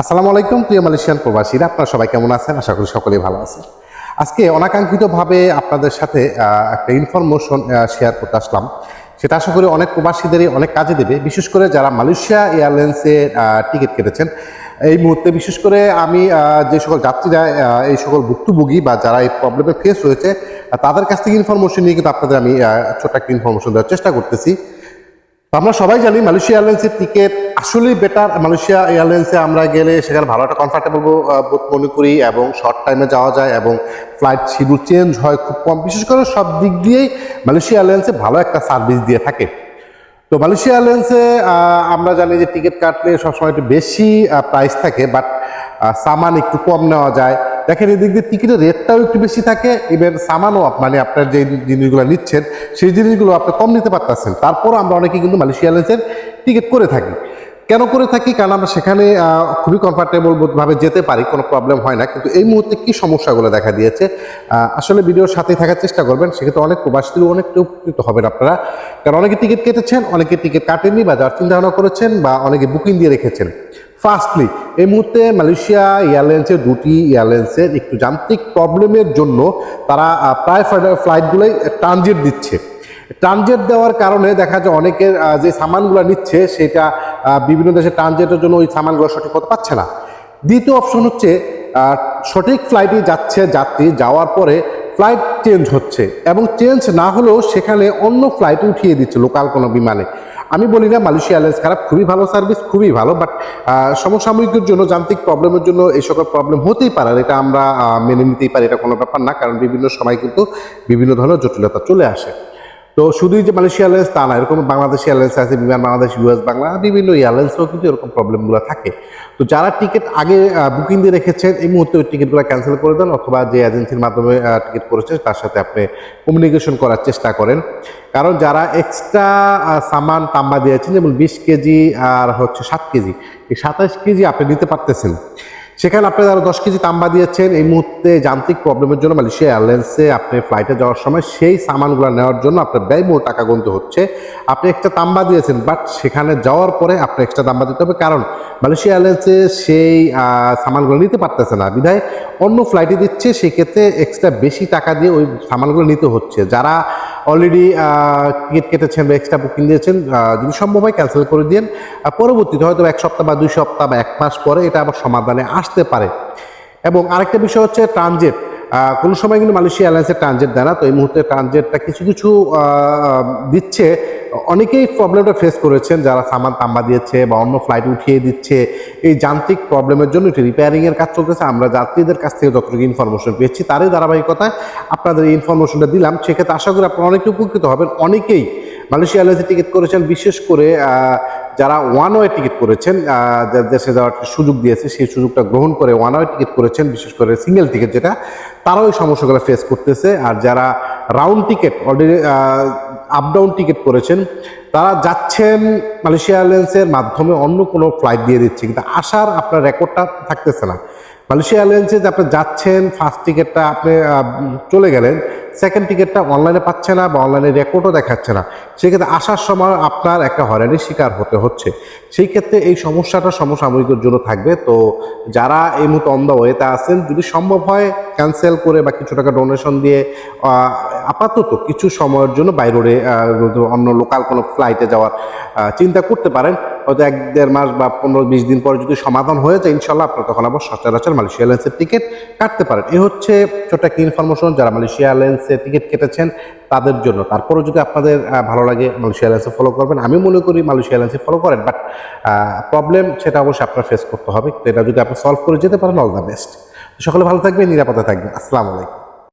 আসসালামু আলাইকুম, প্রিয় মালয়েশিয়ান প্রবাসীরা। আপনারা সবাই কেমন আছেন? আশা করি সকলেই ভালো আছেন। আজকে অনাকাঙ্ক্ষিতভাবে আপনাদের সাথে একটা ইনফরমেশন শেয়ার করতে আসলাম। সেটা আশা করি অনেক প্রবাসীদেরই অনেক কাজে দেবে। বিশেষ করে যারা মালয়েশিয়া এয়ারলাইন্সের টিকিট কেটেছেন, এই মুহূর্তে বিশেষ করে আমি যে সকল যাত্রীরা এই সকল ভুক্তভোগী বা যারা এই প্রবলেমে ফেস হয়েছে তাদের কাছ থেকে ইনফরমেশন নিয়ে কিন্তু আপনাদের আমি ছোট্ট একটা ইনফরমেশন দেওয়ার চেষ্টা করতেছি। আমরা সবাই জানি মালয়েশিয়া এয়ারলাইন্সের টিকিট আসলেই বেটার মালয়েশিয়া এয়ারলাইন্সে আমরা গেলে সেখানে ভালো একটা কমফর্টেবল বোধ মনে করি এবং শর্ট টাইমে যাওয়া যায় এবং ফ্লাইট শিডিউল চেঞ্জ হয় খুব কম। বিশেষ করে সব দিক দিয়েই মালয়েশিয়া এয়ারলাইন্সে ভালো একটা সার্ভিস দিয়ে থাকে। তো মালয়েশিয়া এয়ারলাইন্সে আমরা জানি যে টিকিট কাটলে সবসময় একটু বেশি প্রাইস থাকে বাট সামান একটু কম নেওয়া যায়। দেখেন এদিক দিয়ে টিকিটের রেটটাও একটু বেশি থাকে ইভেন সামানও মানে আপনার যে জিনিসগুলো নিচ্ছেন, সেই জিনিসগুলো আপনি কম নিতে পারতেছেন। তারপর আমরা অনেকে কিন্তু মালয়েশিয়া এয়ারলাইন্সের টিকিট করে থাকি। কেন করে থাকি? কারণ আমরা সেখানে খুবই কমফর্টেবল ভাবে যেতে পারি, কোনো প্রবলেম হয় না। কিন্তু এই মুহূর্তে কি সমস্যাগুলো দেখা দিয়েছে? আসলে ভিডিওর সাথেই থাকার চেষ্টা করবেন। সেক্ষেত্রে অনেক প্রবাসীদের অনেকটা উপকৃত হবেন আপনারা। কারণ অনেকে টিকিট কেটেছেন, অনেকে টিকিট কাটেননি বা যাওয়ার চিন্তা ভাবনা করেছেন বা অনেকে বুকিং দিয়ে রেখেছেন। ফার্স্টলি এই মুহূর্তে মালয়েশিয়া এয়ারলাইন্সের দুটি এয়ারলাইন্সের একটু যান্ত্রিক প্রবলেমের জন্য তারা প্রায় ফ্লাইটগুলোই ট্রানজিট দিচ্ছে। ট্রানজেট দেওয়ার কারণে দেখা যায় অনেকের যে সামানগুলো নিচ্ছে, সেটা বিভিন্ন দেশে ট্রানজেটের জন্য ওই সামানগুলো সঠিক হতে পারছে না। দ্বিতীয় অপশন হচ্ছে সঠিক ফ্লাইটে যাচ্ছে যাত্রী, যাওয়ার পরে ফ্লাইট চেঞ্জ হচ্ছে এবং চেঞ্জ না হলেও সেখানে অন্য ফ্লাইট উঠিয়ে দিচ্ছে লোকাল কোনো বিমানে। আমি বলি না মালয়েশিয়া এয়ারলাইন্স খারাপ, খুবই ভালো সার্ভিস খুবই ভালো বাট সমসাময়িকের জন্য যান্ত্রিক প্রবলেমের জন্য এই সকল প্রবলেম হতেই পারে এটা আমরা মেনে নিতেই পারি, এটা কোনো ব্যাপার না, কারণ বিভিন্ন সময় কিন্তু বিভিন্ন ধরনের জটিলতা চলে আসে। তো শুধুই যে মালয়েশিয়া এয়ারলাইন্স তা না, এরকম বাংলাদেশ এয়ারলাইন্স আছে বিমান বাংলাদেশ ইউএস বাংলা বিভিন্ন এয়ারলাইন্সেও কিন্তু এরকম প্রবলেমগুলো থাকে। তো যারা টিকিট আগে বুকিং দিয়ে রেখেছেন, এই মুহূর্তে ওই টিকিটগুলো ক্যান্সেল করে দেন অথবা যে এজেন্সির মাধ্যমে টিকিট করেছে তার সাথে আপনি কমিউনিকেশন করার চেষ্টা করেন। কারণ যারা এক্সট্রা সামান তাম্বা দিয়েছেন, যেমন বিশ কেজি আর হচ্ছে সাত কেজি, এই সাতাশ কেজি আপনি নিতে পারতেছেন। সেখানে আপনি যারা দশ কেজি তাম্বা দিয়েছেন। এই মুহূর্তে যান্ত্রিক প্রবলেমের জন্য মালয়েশিয়া এয়ারলাইন্সে আপনি ফ্লাইটে যাওয়ার সময় সেই সামানগুলো নেওয়ার জন্য আপনার ব্যয়বহুল টাকা গুনতে হচ্ছে। আপনি এক্সট্রা তাম্বা দিয়েছেন বাট সেখানে যাওয়ার পরে আপনি এক্সট্রা তাম্বা দিতে হবে। কারণ মালয়েশিয়া এয়ারলাইন্সে সেই সামানগুলো নিতে পারতেছে না। বিধায় অন্য ফ্লাইটে দিচ্ছে, সেক্ষেত্রে এক্সট্রা বেশি টাকা দিয়ে ওই সামানগুলো নিতে হচ্ছে। যারা অলরেডি টিকিট কেটেছেন বা এক্সট্রা বুকিং দিয়েছেন যদি সম্ভব হয় ক্যান্সেল করে দিন পরবর্তীতে হয়তো এক সপ্তাহ বা দুই সপ্তাহ বা এক মাস পরে এটা আবার সমাধানে আসতে পারে। এবং আরেকটা বিষয় হচ্ছে ট্রানজেট কোনো সময় কিন্তু মালয়েশিয়া এয়ারলাইন্সের ট্রানজেট দেয় না, তো এই মুহূর্তে ট্রানজেটটা কিছু কিছু দিচ্ছে। অনেকেই প্রবলেমটা ফেস করেছেন, যারা সামান তাম্বা দিয়েছে বা অন্য ফ্লাইট উঠিয়ে দিচ্ছে। এই যান্ত্রিক প্রবলেমের জন্য একটি রিপেয়ারিংয়ের কাজ চলতেছে। আমরা যাত্রীদের কাছ থেকে যতটুকু ইনফরমেশন পেয়েছি, তারই ধারাবাহিকতায় আপনাদের এই ইনফরমেশনটা দিলাম। সেক্ষেত্রে আশা করি আপনারা অনেকে উপকৃত হবেন। অনেকেই মালয়েশিয়া এয়ারলাইন্সে টিকিট করেছেন, বিশেষ করে যারা ওয়ান ওয়ে টিকিট করেছেন দেশে যাওয়ার সুযোগ দিয়েছে, সেই সুযোগটা গ্রহণ করে ওয়ান ওয়ে টিকিট করেছেন, বিশেষ করে সিঙ্গেল টিকিট যেটা, তারাও এই সমস্যাগুলো ফেস করতেছে। আর যারা round ticket already up down ticket করেছেন, তারা যাচ্ছেন মালয়েশিয়া এয়ারলাইন্সের মাধ্যমে, অন্য কোনো ফ্লাইট দিয়ে দিচ্ছে। কিন্তু আসার আপনার রেকর্ডটা থাকতেছে না। মালয়েশিয়া এয়ারলাইন্সে যে আপনি যাচ্ছেন ফার্স্ট টিকিটটা আপনি চলে গেলেন সেকেন্ড টিকিটটা অনলাইনে পাচ্ছে না বা অনলাইনে রেকর্ডও দেখাচ্ছে না। সেক্ষেত্রে আসার সময় আপনার একটা হয়রানির শিকার হতে হচ্ছে। সেই ক্ষেত্রে এই সমস্যাটা সমসাময়িকের জন্য থাকবে। তো যারা এই মুহূর্তে অন দ্য ওয়েতে আছেন, যদি সম্ভব হয় ক্যান্সেল করে বা কিছু টাকা ডোনেশন দিয়ে আপাতত কিছু সময়ের জন্য বাইরে অন্য লোকাল কোনো ফ্লাইটে যাওয়ার চিন্তা করতে পারেন। হয়তো এক দেড় মাস বা পনেরো বিশ দিন পরে যদি সমাধান হয়ে যায়, ইনশাল্লাহ আপনার তখন আবার সচরাচর মালয়েশিয়া এয়ারলাইন্সের টিকিট কাটতে পারেন। এ হচ্ছে ছোট একটা ইনফরমেশন যারা মালয়েশিয়া এয়ারলাইন্সে টিকিট কেটেছেন, তাদের জন্য। তারপরেও যদি আপনাদের ভালো লাগে মালয়েশিয়া এয়ারলাইন্সে ফলো করবেন, আমি মনে করি মালয়েশিয়া এয়ারলাইন্সে ফলো করেন বাট প্রবলেম সেটা অবশ্যই আপনার ফেস করতে হবে। এটা যদি আপনি সলভ করে যেতে পারেন অল দ্য বেস্ট সকলে ভালো থাকবেন, নিরাপদে থাকবেন। আসসালামু আলাইকুম।